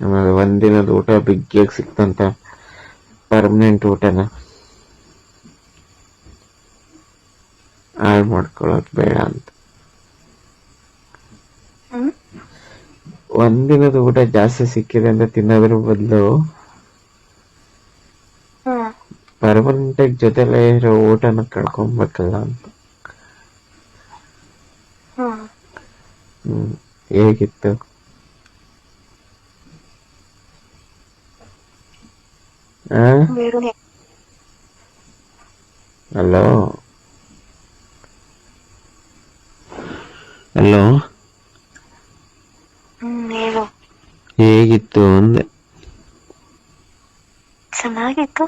ಆಮೇಲೆ ಒಂದಿನದ ಊಟ ಬಿಗ್ಗಿಯಾಗಿ ಸಿಕ್ತಂತ ಪರ್ಮನೆಂಟ್ ಊಟನ ಹಾಳು ಮಾಡ್ಕೊಳ್ಳೋದು ಬೇಡ ಅಂತ. ಒಂದಿನದ ಊಟ ಜಾಸ್ತಿ ಸಿಕ್ಕಿದೆ ಅಂತ ತಿನ್ನೋದ್ರ ಬದಲು ಪರ್ಮನೆಂಟ್ ಜೊತೆಲೇ ಇರೋ ಊಟನ ಕಳ್ಕೊಬೇಕಲ್ಲ ಅಂತ. ಹ್ಮ್. ಹೇಗಿತ್ತು? ಹಲೋ ಹಲೋ ಹೇಗಿತ್ತು ಅಂದೆ? ಚೆನ್ನಾಗಿತ್ತು.